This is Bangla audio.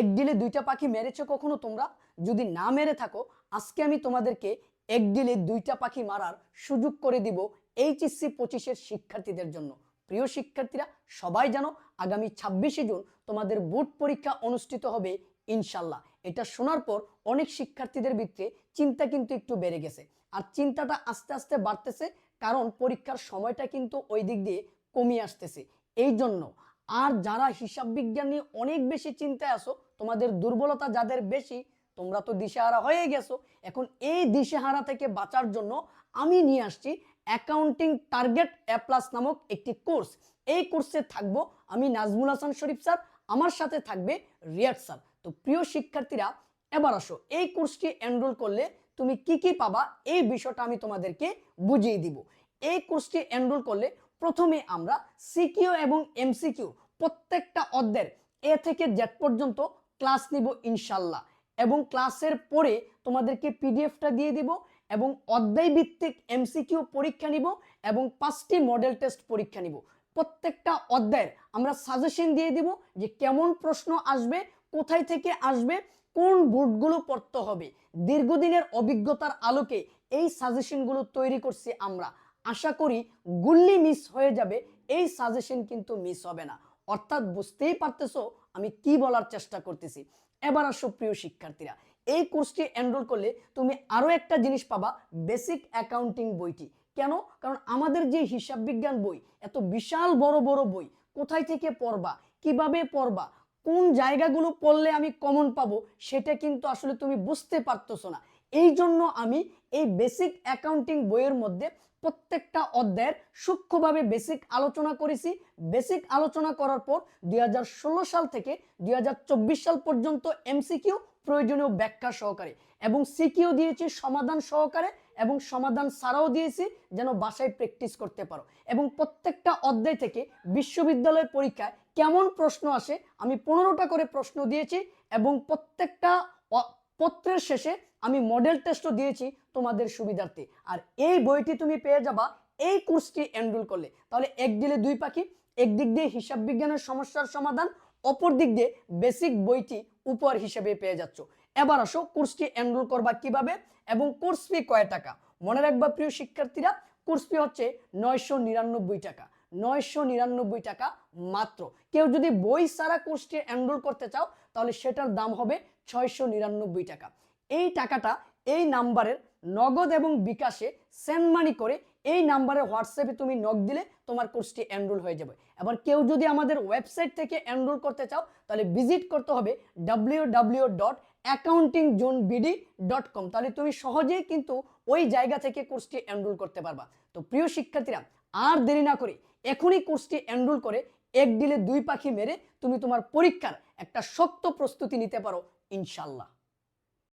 এক ডিলে দুইটা পাখি মেরেছো কখনো তোমরা? যদি না মেরে থাকো, আজকে আমি তোমাদেরকে এক ডিলে দুইটা পাখি মারার সুযোগ করে দিব এইচএসসি পঁচিশের শিক্ষার্থীদের জন্য। প্রিয় শিক্ষার্থীরা, সবাই জানো আগামী ছাব্বিশে জুন তোমাদের বোর্ড পরীক্ষা অনুষ্ঠিত হবে, ইনশাল্লাহ। এটা শোনার পর অনেক শিক্ষার্থীদের ভিতরে চিন্তা কিন্তু একটু বেড়ে গেছে। আর চিন্তাটা আস্তে আস্তে বাড়তেছে, কারণ পরীক্ষার সময়টা কিন্তু ওই দিক দিয়ে কমিয়ে আসতেছে। এই জন্য আর যারা হিসাব বিজ্ঞান নিয়ে অনেক বেশি চিন্তায় আসো তোমাদের দুর্বলতা যাদের বেশি, তোমরা তো দিশেহারা হয়ে গেছো। এখন এই দিশেহারা থেকে বাঁচার জন্য আমি নিয়ে আসছি অ্যাকাউন্টিং টার্গেট অ্যাপ্লাস নামক একটি কোর্স এই কোর্সে থাকব আমি নাজমুল হাসান শরীফ স্যার, আমার সাথে থাকবে রিয়াদ স্যার। তো প্রিয় শিক্ষার্থীরা, এবার আসো, এই কোর্সটি এনরোল করলে তুমি কি কি পাবা এই বিষয়টা আমি তোমাদেরকে বুঝিয়ে দিব। এই কোর্সটি এনরোল করলে প্রথমে আমরা সিকিউ এবং এমসিকিউ প্রত্যেকটা অধ্যায়ের এ থেকে জেড পর্যন্ত ক্লাস নিব ইনশাল্লাহ। এবং ক্লাসের পরে তোমাদেরকে পিডিএফটা দিয়ে দিব এবং অধ্যায় ভিত্তিক এমসিকিউ পরীক্ষা নিব এবং পাঁচটি মডেল টেস্ট পরীক্ষা নিব। প্রত্যেকটা অধ্যায়ের আমরা সাজেশন দিয়ে দিব যে কেমন প্রশ্ন আসবে, কোথায় থেকে আসবে, কোন বোর্ডগুলো পড়তে হবে। দীর্ঘদিনের অভিজ্ঞতার আলোকে এই সাজেশনগুলো তৈরি করছি আমরা। আশা করি গুল্লি মিস হয়ে যাবে, এই সাজেশন কিন্তু মিস হবে না। অর্থাৎ বুঝতেই পারতেছো আমি কি বলার চেষ্টা করতেছি। এবার আসো প্রিয় শিক্ষার্থীরা, এই কোর্সটি এনরোল করলে তুমি আরও একটা জিনিস পাবা বেসিক অ্যাকাউন্টিং বইটি। কেন? কারণ আমাদের যে হিসাব বিজ্ঞান বই, এত বিশাল বড় বড় বই, কোথায় থেকে পড়বা, কীভাবে পড়বা, কোন জায়গাগুলো পড়লে আমি কমন পাবো, সেটা কিন্তু আসলে তুমি বুঝতে পারতেছো না। এই জন্য আমি এই বেসিক অ্যাকাউন্টিং বইয়ের মধ্যে প্রত্যেকটা অধ্যায়ের সূক্ষ্মভাবে বেসিক আলোচনা করেছি। বেসিক আলোচনা করার পর দুই হাজার ষোলো সাল থেকে দুই হাজার চব্বিশ সাল পর্যন্ত এমসিকিউ প্রয়োজনীয় ব্যাখ্যা সহকারে এবং সিকিউ দিয়েছি সমাধান সহকারে এবং সমাধান ছাড়াও দিয়েছি যেন বাসায় প্র্যাকটিস করতে পারো। এবং প্রত্যেকটা অধ্যায় থেকে বিশ্ববিদ্যালয় পরীক্ষায় কেমন প্রশ্ন আসে আমি পনেরোটা করে প্রশ্ন দিয়েছি এবং প্রত্যেকটা পত্রের শেষে আমি মডেল টেস্টও দিয়েছি তোমাদের সুবিধার্থে। আর এই বইটি তুমি পেয়ে যাবা, এই কোর্সটি এনরোল করলে। তাহলে এক দিলে দুই পাখি, একদিক দিয়ে হিসাব বিজ্ঞানের সমস্যার সমাধান, অপর দিক দিয়ে বেসিক বইটি উপহার হিসেবে পেয়ে যাচ্ছ। এবার আসো কোর্সটি এনরোল করবা কীভাবে এবং কোর্স ফি কয় টাকা? মনে রাখবা প্রিয় শিক্ষার্থীরা কোর্স ফি হচ্ছে নয়শো নিরানব্বই টাকা। নয়শো নিরানব্বই টাকা মাত্র। কেউ যদি বই সারা কোর্সটি এনরোল করতে চাও তাহলে সেটার দাম হবে ছয়শো নিরানব্বই টাকা। এই টাকাটা এই নাম্বারের নগদ এবং বিকাশে সেন্ড মানি করে এই নাম্বারে হোয়াটসঅ্যাপে তুমি নক দিলে তোমার কোর্সটি এনরোল হয়ে যাবে। এবার কেউ যদি আমাদের ওয়েবসাইট থেকে এনরোল করতে চাও, তাহলে ভিজিট করতে হবে W W dot accounting zone BD dot com তাহলে তুমি সহজেই কিন্তু ওই জায়গা থেকে কোর্সটি এনরোল করতে পারবা। তো প্রিয় শিক্ষার্থীরা, আর দেরি না করে এখনই কোর্সটি এনরোল করে এক ডিলে দুই পাখি মেরে তুমি তোমার পরীক্ষার একটা শক্ত প্রস্তুতি নিতে পারো ইনশাল্লাহ